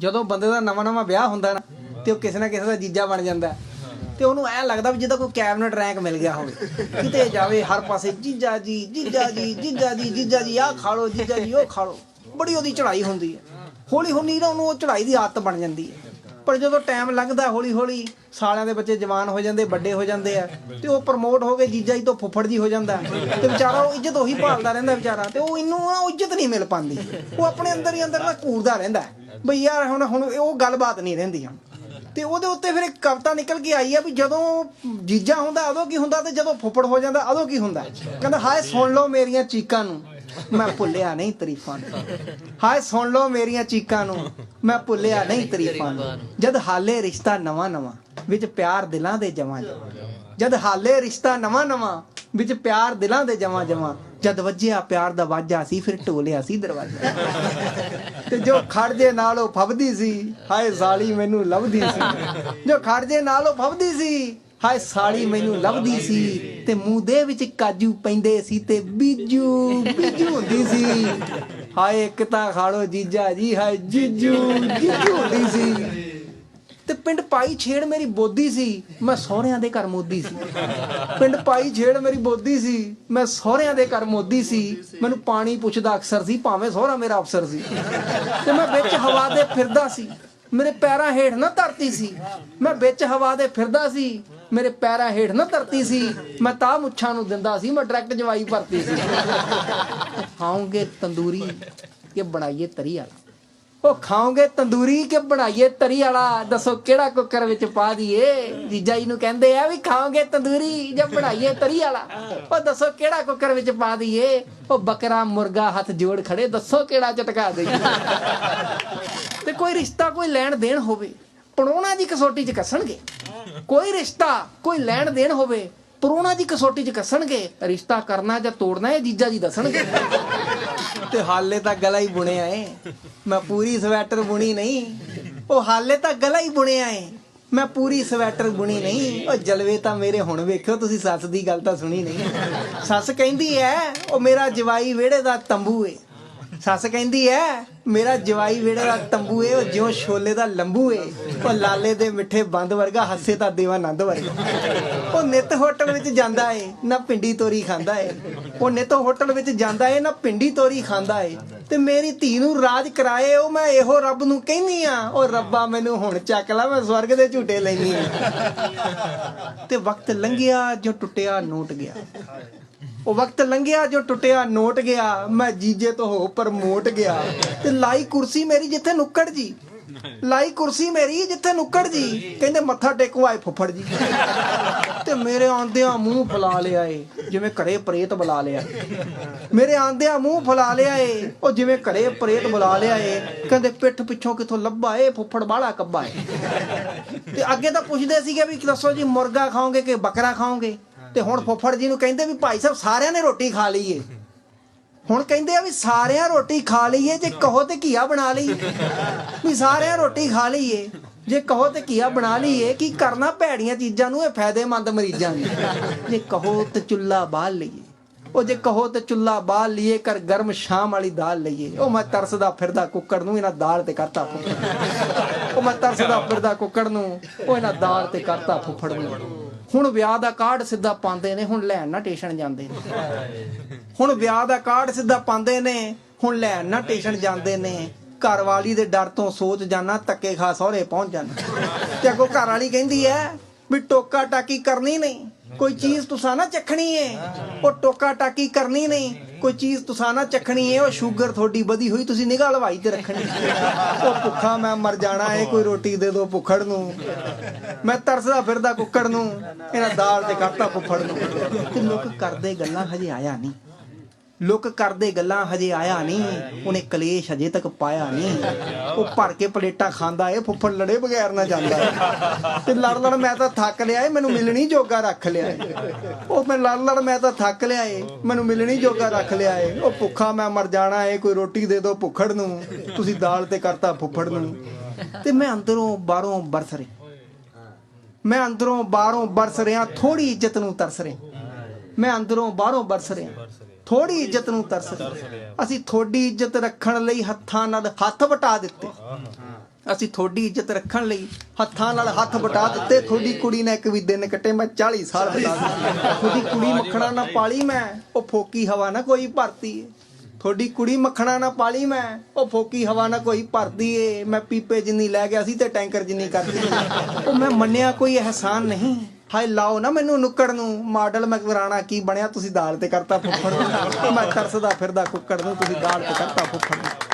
ਜਦੋਂ ਬੰਦੇ ਦਾ ਨਵਾਂ ਨਵਾਂ ਵਿਆਹ ਹੁੰਦਾ ਨਾ, ਤੇ ਉਹ ਕਿਸੇ ਨਾ ਕਿਸੇ ਦਾ ਜੀਜਾ ਬਣ ਜਾਂਦਾ। ਤੇ ਉਹਨੂੰ ਐ ਲੱਗਦਾ ਵੀ ਜਿੱਦਾਂ ਕੋਈ ਕੈਬਨਟ ਰੈਂਕ ਮਿਲ ਗਿਆ ਹੋਵੇ। ਕਿਤੇ ਜਾਵੇ, ਹਰ ਪਾਸੇ ਜੀਜਾ ਜੀ ਜੀਜਾ ਜੀ ਜੀਜਾ ਜੀ ਜੀਜਾ ਜੀ, ਆਹ ਖਾ ਲਓ, ਜੀਜਾ ਜੀ, ਉਹ ਖਾ ਲਓ। ਬੜੀ ਉਹਦੀ ਚੜ੍ਹਾਈ ਹੁੰਦੀ ਹੈ। ਹੌਲੀ ਹੌਲੀ ਨਾ ਉਹਨੂੰ ਉਹ ਚੜ੍ਹਾਈ ਦੀ ਆਦਤ ਬਣ ਜਾਂਦੀ ਹੈ। ਪਰ ਜਦੋਂ ਟਾਈਮ ਲੰਘਦਾ ਹੌਲੀ ਹੌਲੀ, ਸਾਲਿਆਂ ਦੇ ਬੱਚੇ ਜਵਾਨ ਹੋ ਜਾਂਦੇ, ਵੱਡੇ ਹੋ ਜਾਂਦੇ ਆ, ਤੇ ਉਹ ਪ੍ਰਮੋਟ ਹੋ ਕੇ ਜੀਜਾ ਜੀ ਤੋਂ ਫੁੱਫੜ ਜੀ ਹੋ ਜਾਂਦਾ। ਤੇ ਵਿਚਾਰਾ ਉਹ ਇੱਜ਼ਤ ਉਹੀ ਭਾਲਦਾ ਰਹਿੰਦਾ ਵਿਚਾਰਾ, ਤੇ ਉਹ ਇਹਨੂੰ ਉਹ ਇੱਜ਼ਤ ਨਹੀਂ ਮਿਲ ਪਾਉਂਦੀ ਉਹ ਆਪਣੇ ਅੰਦਰ ਹੀ ਅੰਦਰ ਨਾ ਘੂਰਦਾ ਰਹਿੰਦਾ। ਬਈ ਯਾਰ ਹੁਣ ਹੁਣ ਉਹ ਗੱਲਬਾਤ ਨਹੀਂ ਰਹਿੰਦੀ ਹੁਣ। ਤੇ ਉਹਦੇ ਉੱਤੇ ਫਿਰ ਇੱਕ ਕਵਿਤਾ ਨਿਕਲ ਕੇ ਆਈ ਆ ਵੀ ਜਦੋਂ ਜੀਜਾ ਹੁੰਦਾ, ਉਦੋਂ ਕੀ ਹੁੰਦਾ ਤੇ ਜਦੋਂ ਫੁੱਫੜ ਹੋ ਜਾਂਦਾ, ਉਦੋਂ ਕੀ ਹੁੰਦਾ। ਕਹਿੰਦਾ, ਹਾਏ ਸੁਣ ਲਓ ਮੇਰੀਆਂ ਚੀਕਾਂ ਨੂੰ। ਮੈਂ ਭੁੱਲਿਆ ਨਹੀਂ ਤਰੀਫਾਂ ਨੂੰ। ਹਾਏ ਸੁਣ ਲਓ ਮੇਰੀਆਂ ਚੀਕਾਂ ਨੂੰ। ਮੈਂ ਭੁੱਲਿਆ ਨਹੀਂ ਤਰੀਫਾਂ ਨੂੰ। ਜਦ ਹਾਲੇ ਰਿਸ਼ਤਾ ਨਵਾਂ ਨਵਾਂ ਵਿੱਚ ਪਿਆਰ ਦਿਲਾਂ ਦੇ ਜਮਾ ਜਮਾ ਜਦ ਹਾਲੇ ਰਿਸ਼ਤਾ ਨਵਾਂ ਨਵਾਂ ਵਿੱਚ ਪਿਆਰ ਦਿਲਾਂ ਦੇ ਜਮਾ ਜਮਾ ਜਦ ਵੱਜਿਆ ਪਿਆਰ ਦਾ ਵਾਜਾ ਸੀ ਫਿਰ ਢੋਲਿਆ ਸੀ ਦਰਵਾਜ਼ਾ। ਤੇ ਜੋ ਖੜਜੇ ਨਾਲ ਉਹ ਫਬਦੀ ਸੀ ਹਾਏ ਸਾਲੀ ਮੈਨੂੰ ਲੱਭਦੀ ਸੀ। ਜੋ ਖੜਜੇ ਨਾਲ ਉਹ ਫਬਦੀ ਸੀ ਹਾਏ ਸਾਲੀ ਮੈਨੂੰ ਲੱਭਦੀ ਸੀ ਤੇ ਮੂੰਹ ਦੇ ਵਿੱਚ ਕਾਜੂ ਪੈਂਦੇ ਸੀ ਤੇ ਬੀਜੂ ਬੀਜੂ ਹੁੰਦੀ ਸੀ। ਹਾਏ ਇੱਕ ਤਾਂ ਖਾੜੋ ਜੀਜਾ ਜੀ, ਹਾਏ ਜੀਜੂ ਜੀਜੂ ਹੁੰਦੀ ਸੀ। ਤੇ ਪਿੰਡ ਪਾਈ ਛੇੜ ਮੇਰੀ ਬੋਦੀ ਸੀ, ਮੈਂ ਸਹੁਰਿਆਂ ਦੇ ਘਰ ਮੋਦੀ ਸੀ। ਪਿੰਡ ਪਾਈ ਛੇੜ ਮੇਰੀ ਬੋਦੀ ਸੀ, ਮੈਂ ਸਹੁਰਿਆਂ ਦੇ ਘਰ ਮੋਦੀ ਸੀ। ਮੈਨੂੰ ਪਾਣੀ ਪੁੱਛਦਾ ਅਕਸਰ ਸੀ, ਭਾਵੇਂ ਸਹੁਰਾ ਮੇਰਾ ਅਫਸਰ ਸੀ। ਤੇ ਮੈਂ ਵਿੱਚ ਹਵਾ ਦੇ ਫਿਰਦਾ ਸੀ। ਮੇਰੇ ਪੈਰਾਂ ਹੇਠ ਨਾ ਧਰਤੀ ਸੀ। ਮੈਂ ਵਿੱਚ ਹਵਾ ਦੇ ਫਿਰਦਾ ਸੀ, ਮੇਰੇ ਪੈਰਾਂ ਹੇਠ ਨਾ ਧਰਤੀ ਸੀ। ਮੈਂ ਤਾਂ ਮੁੱਛਾਂ ਨੂੰ ਦਿੰਦਾ ਸੀ, ਮੈਂ ਡਾਇਰੈਕਟ ਜਵਾਈ ਭਰਤੀ ਸੀ। ਖਾਉਂਗੇ ਤੰਦੂਰੀ ਕਿ ਬਣਾਈਏ ਤਰੀ ਵਾਲਾ? ਉਹ ਖਾਓਗੇ ਤੰਦੂਰੀ ਕਿ ਬਣਾਈਏ ਤਰੀ ਵਾਲਾ? ਦੱਸੋ ਕਿਹੜਾ ਕੁੱਕਰ ਵਿੱਚ ਪਾ ਦਈਏ? ਜੀਜਾ ਜੀ ਨੂੰ ਕਹਿੰਦੇ ਆ ਵੀ ਖਾਓਗੇ ਤੰਦੂਰੀ ਜਾਂ ਬਣਾਈਏ ਤਰੀ ਵਾਲਾ? ਉਹ ਦੱਸੋ ਕਿਹੜਾ ਕੁੱਕਰ ਵਿੱਚ ਪਾ ਦਈਏ? ਉਹ ਬੱਕਰਾ ਮੁਰਗਾ ਹੱਥ ਜੋੜ ਖੜੇ, ਦੱਸੋ ਕਿਹੜਾ ਚਟਕਾ ਦਈਏ? ਤੇ ਕੋਈ ਰਿਸ਼ਤਾ ਕੋਈ ਲੈਣ ਦੇਣ ਹੋਵੇ ਪੜੋਣਾ ਦੀ ਕਸੋਟੀ 'ਚ ਕੱਸਣਗੇ। ਕੋਈ ਰਿਸ਼ਤਾ ਕੋਈ ਲੈਣ ਦੇਣ ਹੋਵੇ, ਪਰੋਣਾ ਦੀ ਕਸੌਟੀ 'ਚ ਕੱਸਣਗੇ, ਰਿਸ਼ਤਾ ਕਰਨਾ ਜਾਂ ਤੋੜਨਾ ਇਹ ਜੀਜਾ ਜੀ ਦੱਸਣਗੇ। ਤੇ ਹਾਲੇ ਤਾਂ ਗਲਾ ਹੀ ਬੁਣਿਆ ਏ। ਮੈਂ ਪੂਰੀ ਸਵੈਟਰ ਬੁਣੀ ਨਹੀਂ। ਉਹ ਹਾਲੇ ਤਾਂ ਗਲਾ ਹੀ ਬੁਣਿਆ ਏ। ਮੈਂ ਪੂਰੀ ਸਵੈਟਰ ਬੁਣੀ ਨਹੀਂ। ਉਹ ਜਲਵੇ ਤਾਂ ਮੇਰੇ ਹੁਣ ਵੇਖਿਓ, ਤੁਸੀਂ ਸੱਸ ਦੀ ਗੱਲ ਤਾਂ ਸੁਣੀ ਨਹੀਂ। ਸੱਸ ਕਹਿੰਦੀ ਐ, ਉਹ ਮੇਰਾ ਜਵਾਈ ਵਿਹੜੇ ਦਾ ਤੰਬੂ ਏ। ਸੱਸ ਕਹਿੰਦੀ ਐ ਮੇਰਾ ਜਵਾਈ ਵਿਹੜੇ ਦਾ ਤੰਬੂ ਏ, ਉਹ ਜਿਉਂ ਛੋਲੇ ਦਾ ਲੰਬੂ ਏ, ਉਹ ਲਾਲੇ ਦੇ ਮਿੱਠੇ ਬੰਦ ਵਰਗਾ, ਹੱਸੇ ਤਾਂ ਦੇਵਾਨੰਦ ਵਰਗਾ। ਉਹ ਨਿੱਤ ਹੋਟਲ ਵਿੱਚ ਜਾਂਦਾ ਏ, ਨਾ ਪਿੰਡੀ ਤੋਰੀ ਖਾਂਦਾ ਏ। ਉਹ ਨਿੱਤ ਹੋਟਲ ਵਿੱਚ ਜਾਂਦਾ ਏ, ਨਾ ਪਿੰਡੀ ਤੋਰੀ ਖਾਂਦਾ ਏ। ਤੇ ਮੇਰੀ ਧੀ ਨੂੰ ਰਾਜ ਕਰਾਏ, ਉਹ ਮੈਂ ਇਹੋ ਰੱਬ ਨੂੰ ਕਹਿੰਨੀ ਆ। ਉਹ ਰੱਬਾ ਮੈਨੂੰ ਹੁਣ ਚੱਕ ਲੈ, ਮੈਂ ਸਵਰਗ ਦੇ ਝੂਟੇ ਲੈਣੀ ਆ। ਤੇ ਵਕਤ ਲੰਘਿਆ, ਜੋ ਟੁੱਟਿਆ, ਨੋਟ ਗਿਆ। ਉਹ ਵਕਤ ਲੰਘਿਆ ਜੋ ਟੁੱਟਿਆ, ਨੋਟ ਗਿਆ। ਮੈਂ ਜੀਜੇ ਤੋਂ ਹੋ ਪ੍ਰਮੋਟ ਗਿਆ। ਤੇ ਲਾਈ ਕੁਰਸੀ ਮੇਰੀ ਜਿੱਥੇ ਨੁੱਕੜ ਜੀ। ਲਾਈ ਕੁਰਸੀ ਮੇਰੀ ਜਿੱਥੇ ਨੁੱਕੜ ਜੀ। ਕਹਿੰਦੇ ਮੱਥਾ ਟੇਕੋ, ਆਏ ਫੁੱਫੜ ਜੀ। ਤੇ ਮੇਰੇ ਆਂਦਿਆਂ ਮੂੰਹ ਫੁਲਾ ਲਿਆ ਏ। ਜਿਵੇਂ ਘਰੇ ਪ੍ਰੇਤ ਬੁਲਾ ਲਿਆ। ਮੇਰੇ ਆਂਦਿਆਂ ਮੂੰਹ ਫੁਲਾ ਲਿਆ ਏ। ਉਹ ਜਿਵੇਂ ਘਰੇ ਪ੍ਰੇਤ ਬੁਲਾ ਲਿਆ ਏ। ਕਹਿੰਦੇ ਪਿੱਠ ਪਿੱਛੋਂ ਕਿਥੋਂ ਲੱਭਾ ਏ? ਫੁੱਫੜ ਬਾਲਾ ਕੱਬਾ ਏ। ਤੇ ਅੱਗੇ ਤਾਂ ਪੁੱਛਦੇ ਸੀਗੇ ਵੀ ਦੱਸੋ ਜੀ, ਮੁਰਗਾ ਖਾਓਗੇ ਕਿ ਬੱਕਰਾ ਖਾਓਗੇ? ਤੇ ਹੁਣ ਫੁੱਫੜ ਜੀ ਨੂੰ ਕਹਿੰਦੇ ਵੀ ਭਾਈ ਸਾਹਿਬ ਸਾਰਿਆਂ ਨੇ ਰੋਟੀ ਖਾ ਲਈ ਏ। ਹੁਣ ਕਹਿੰਦੇ ਆ ਵੀ ਸਾਰਿਆਂ ਰੋਟੀ ਖਾ ਲਈਏ ਜੇ ਕਹੋ ਤੇ ਘੀਆ ਬਣਾ ਲਈਏ ਵੀ ਸਾਰਿਆਂ ਰੋਟੀ ਖਾ ਲਈਏ ਜੇ ਕਹੋ ਤੇ ਘੀਆ ਬਣਾ ਲਈਏ ਕੀ ਕਰਨਾ ਭੈੜੀਆਂ ਚੀਜ਼ਾਂ ਨੂੰ ਇਹ ਫਾਇਦੇਮੰਦ ਮਰੀਜ਼ਾਂ ਨੂੰ। ਜੇ ਕਹੋ ਤੇ ਚੁੱਲਾ ਬਾਲ ਲਈਏ ਉਹ ਜੇ ਕਹੋ ਤੇ ਚੁੱਲਾ ਬਾਲ ਲਈਏ ਕਰ ਗਰਮ ਸ਼ਾਮ ਵਾਲੀ ਦਾਲ ਲਈਏ ਉਹ ਮੈਂ ਤਰਸਦਾ ਫਿਰਦਾ ਕੁੱਕੜ ਨੂੰ ਇਹਨਾਂ ਦਾਲ ਤੇ ਕਰਤਾ ਫੁੱਫੜ ਉਹ ਮੈਂ ਤਰਸਦਾ ਫਿਰਦਾ ਕੁੱਕੜ ਨੂੰ ਉਹ ਇਹਨਾਂ ਦਾਲ ਤੇ ਕਰਤਾ ਫੁੱਫੜ ਨੂੰ। ਹੁਣ ਵਿਆਹ ਦਾ ਕਾਰਡ ਸਿੱਧਾ ਪਾਉਂਦੇ ਨੇ, ਹੁਣ ਲੈਣ ਨਾ ਟੇਸ਼ਨ ਜਾਂਦੇ ਨੇ। ਹੁਣ ਵਿਆਹ ਦਾ ਕਾਰਡ ਸਿੱਧਾ ਪਾਉਂਦੇ ਨੇ, ਹੁਣ ਲੈਣ ਨਾ ਟੇਸ਼ਨ ਜਾਂਦੇ ਨੇ। ਘਰ ਵਾਲੀ ਦੇ ਡਰ ਤੋਂ ਸੋਚ ਜਾਣਾ, ਤੱਕੇ ਖਾ ਸਹੁਰੇ ਪਹੁੰਚ ਜਾਣਾ। ਤੇ ਅੱਗੋਂ ਘਰ ਵਾਲੀ ਕਹਿੰਦੀ ਐ ਵੀ ਟੋਕਾ ਟਾਕੀ ਕਰਨੀ ਨਹੀਂ। ਕੋਈ ਚੀਜ਼ ਤੁਸਾਂ ਨਾ ਚੱਖਣੀ ਏ। ਉਹ ਟੋਕਾ ਟਾਕੀ ਕਰਨੀ ਨਹੀਂ। ਕੋਈ ਚੀਜ਼ ਤੁਸਾਂ ਨਾ ਚੱਖਣੀ ਏ, ਉਹ ਸ਼ੂਗਰ ਤੁਹਾਡੀ ਵਧੀ ਹੋਈ, ਤੁਸੀਂ ਨਿਗਾਹ ਲਵਾਈ ਤੇ ਰੱਖਣੀ। ਉਹ ਭੁੱਖਾ ਮੈਂ ਮਰ ਜਾਣਾ ਏ, ਕੋਈ ਰੋਟੀ ਦੇ ਦਿਓ ਭੁੱਖੜ ਨੂੰ। ਮੈਂ ਤਰਸਦਾ ਫਿਰਦਾ ਕੁੱਕੜ ਨੂੰ, ਇਹਨਾਂ ਦਾਲ ਤੇ ਕਰਤਾ ਫੁੱਫੜ ਨੂੰ। ਤੇ ਲੋਕ ਕਰਦੇ ਗੱਲਾਂ ਹਜੇ ਆਇਆ ਨਹੀਂ। ਲੋਕ ਕਰਦੇ ਗੱਲਾਂ ਹਜੇ ਆਇਆ ਨਹੀਂ। ਉਹਨੇ ਕਲੇਸ਼ ਹਜੇ ਤੱਕ ਪਾਇਆ ਨਹੀਂ। ਉਹ ਭਰ ਕੇ ਪਲੇਟਾਂ ਖਾਂਦਾ ਏ ਫੁੱਫੜ ਲੜੇ ਬਗੈਰ ਨਾ ਜਾਂਦਾ। ਤੇ ਲੜ ਲੜ ਮੈਂ ਤਾਂ ਥੱਕ ਲਿਆ ਏ ਮੈਨੂੰ ਮਿਲਣੀ ਜੋਗਾ ਰੱਖ ਲਿਆ ਏ। ਉਹ ਮੈਂ ਲੜ ਲੜ ਮੈਂ ਤਾਂ ਥੱਕ ਲਿਆ ਏ ਮੈਨੂੰ ਮਿਲਣੀ ਜੋਗਾ ਰੱਖ ਲਿਆ ਏ। ਉਹ ਭੁੱਖਾ ਮੈਂ ਮਰ ਜਾਣਾ ਏ ਕੋਈ ਰੋਟੀ ਦੇ ਦਿਓ ਭੁੱਖੜ ਨੂੰ ਤੁਸੀਂ ਦਾਲ ਤੇ ਕਰਤਾ ਫੁੱਫੜ ਨੂੰ। ਤੇ ਮੈਂ ਅੰਦਰੋਂ ਬਾਹਰੋਂ ਬਰਸ ਰਿਹਾ ਮੈਂ ਅੰਦਰੋਂ ਬਾਹਰੋਂ ਬਰਸ ਰਿਹਾ ਥੋੜੀ ਇੱਜ਼ਤ ਨੂੰ ਤਰਸ ਰਿਹਾ ਮੈਂ ਅੰਦਰੋਂ ਬਾਹਰੋਂ ਬਰਸ ਰਿਹਾ ਥੋੜੀ ਇੱਜ਼ਤ ਨੂੰ ਤਰਸ ਅਸੀਂ ਥੋੜੀ ਇੱਜ਼ਤ ਰੱਖਣ ਲਈ ਹੱਥਾਂ ਨਾਲ ਹੱਥ ਵਟਾ ਦਿੱਤੇ। ਅਸੀਂ ਥੋੜੀ ਇੱਜ਼ਤ ਰੱਖਣ ਲਈ ਹੱਥਾਂ ਨਾਲ ਹੱਥ ਵਟਾ ਦਿੱਤੇ। ਥੋੜੀ ਕੁੜੀ ਨੇ ਇੱਕ ਵੀ ਦਿਨ ਕੱਟੇ ਮੈਂ 40 ਸਾਲ ਬਤਾ ਦਿੱਤੇ। ਥੋੜੀ ਕੁੜੀ ਮੱਖਣਾ ਨਾ ਪਾਲੀ ਮੈਂ ਉਹ ਫੋਕੀ ਹਵਾ ਨਾ ਕੋਈ ਭਰਤੀ ਏ। ਥੋੜੀ ਕੁੜੀ ਮੱਖਣਾ ਨਾ ਪਾਲੀ ਮੈਂ ਉਹ ਫੋਕੀ ਹਵਾ ਨਾ ਕੋਈ ਭਰਦੀ ਏ। ਮੈਂ ਪੀਪੇ ਜਿੰਨੀ ਲੈ ਗਿਆ ਸੀ ਤੇ ਟੈਂਕਰ ਜਿੰਨੀ ਕਰਦੀ। ਉਹ ਮੈਂ ਮੰਨਿਆ ਕੋਈ ਅਹਿਸਾਨ ਨਹੀਂ। ਹਾਏ ਲਾਓ ਨਾ ਮੈਨੂੰ ਨੁੱਕੜ ਨੂੰ। ਮਾਡਲ ਮੈਂ ਕਰਾਣਾ ਕੀ ਬਣਿਆ ਤੁਸੀਂ ਦਾਲ ਤੇ ਕਰਤਾ ਫੁੱਫੜ। ਨੂੰ ਮੈਂ ਤਰਸਦਾ ਫਿਰਦਾ ਕੁੱਕੜ ਨੂੰ ਤੁਸੀਂ ਦਾਲ ਤੇ ਕਰਤਾ ਫੁੱਫੜ ਨੂੰ।